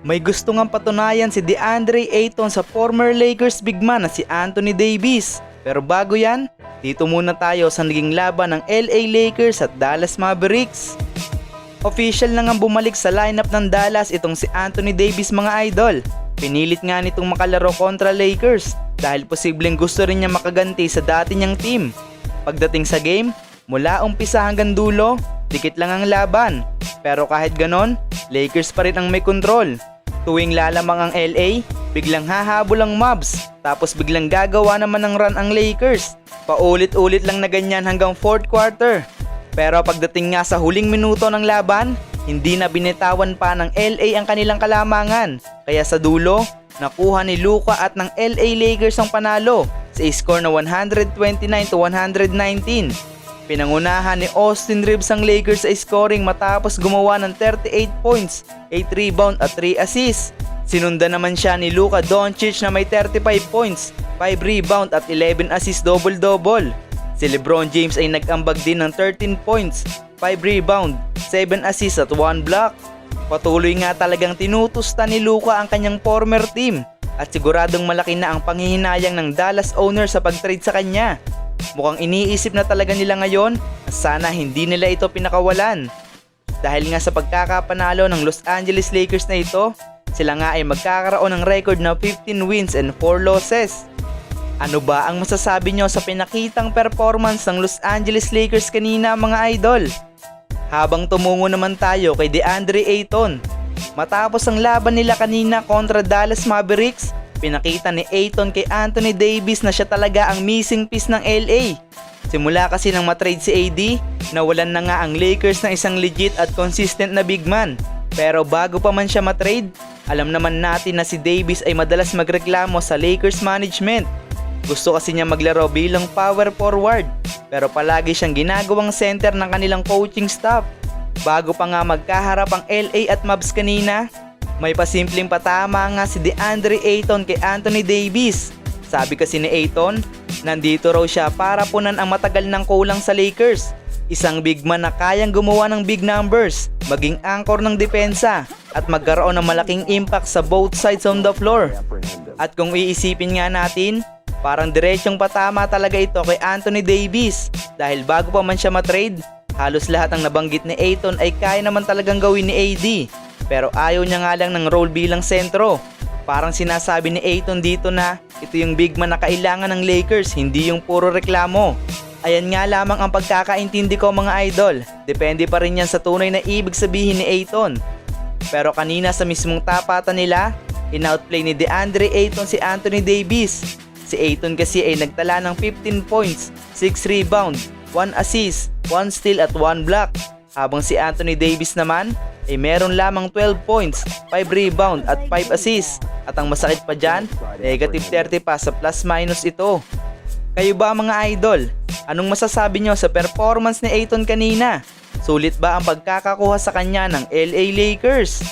May gusto ngang patunayan si DeAndre Ayton sa former Lakers big man na si Anthony Davis. Pero bago yan, dito muna tayo sa naging laban ng LA Lakers at Dallas Mavericks. Official na nga bumalik sa lineup ng Dallas itong si Anthony Davis mga idol. Pinilit nga nitong makalaro kontra Lakers dahil posibleng gusto rin niya makaganti sa dati niyang team. Pagdating sa game, mula umpisa hanggang dulo, dikit lang ang laban. Pero kahit ganon, Lakers pa rin ang may control. Tuwing lalamang ang LA, biglang hahabol ang Mavs, tapos biglang gagawa naman ng run ang Lakers. Paulit-ulit lang na ganyan hanggang fourth quarter. Pero pagdating nga sa huling minuto ng laban, hindi na binitawan pa ng LA ang kanilang kalamangan. Kaya sa dulo, nakuha ni Luka at ng LA Lakers ang panalo sa score na 129 to 119. Pinangunahan ni Austin Reeves ang Lakers sa scoring matapos gumawa ng 38 points, 8 rebound at 3 assists. Sinundan naman siya ni Luka Doncic na may 35 points, 5 rebound at 11 assists double-double. Si LeBron James ay nag-ambag din ng 13 points, 5 rebound, 7 assists at 1 block. Patuloy nga talagang tinutusta ni Luka ang kanyang former team at siguradong malaki na ang panghihinayang ng Dallas owner sa pag-trade sa kanya. Mukhang iniisip na talaga nila ngayon na sana hindi nila ito pinakawalan. Dahil nga sa pagkakapanalo ng Los Angeles Lakers na ito, sila nga ay magkakaroon ng record na 15 wins and 4 losses. Ano ba ang masasabi nyo sa pinakitang performance ng Los Angeles Lakers kanina mga idol? Habang tumungo naman tayo kay DeAndre Ayton, matapos ang laban nila kanina kontra Dallas Mavericks, pinakita ni Ayton kay Anthony Davis na siya talaga ang missing piece ng LA. Simula kasi nang matrade si AD, nawalan na nga ang Lakers ng isang legit at consistent na big man. Pero bago pa man siya matrade, alam naman natin na si Davis ay madalas magreklamo sa Lakers management. Gusto kasi niya maglaro bilang power forward, pero palagi siyang ginagawang center ng kanilang coaching staff. Bago pa nga magkaharap ang LA at Mavs kanina, may pasimpleng patama nga si DeAndre Ayton kay Anthony Davis. Sabi kasi ni Ayton, nandito raw siya para punan ang matagal ng kulang sa Lakers. Isang big man na kayang gumawa ng big numbers, maging anchor ng depensa, at magkaroon ng malaking impact sa both sides on the floor. At kung iisipin nga natin, parang diretsyong patama talaga ito kay Anthony Davis dahil bago pa man siya matrade, halos lahat ng nabanggit ni Ayton ay kaya naman talagang gawin ni AD. Pero ayaw niya nga lang ng role bilang sentro. Parang sinasabi ni Ayton dito na ito yung big man na kailangan ng Lakers, hindi yung puro reklamo. Ayan nga lamang ang pagkakaintindi ko mga idol. Depende pa rin yan sa tunay na ibig sabihin ni Ayton. Pero kanina sa mismong tapatan nila, in-outplay ni DeAndre Ayton si Anthony Davis. Si Ayton kasi ay nagtala ng 15 points, 6 rebound, 1 assist, 1 steal at 1 block. Habang si Anthony Davis naman ay meron lamang 12 points, 5 rebound at 5 assists. At ang masakit pa dyan, negative 30 pa sa plus minus ito. Kayo ba mga idol? Anong masasabi nyo sa performance ni Ayton kanina? Sulit ba ang pagkakakuha sa kanya ng LA Lakers?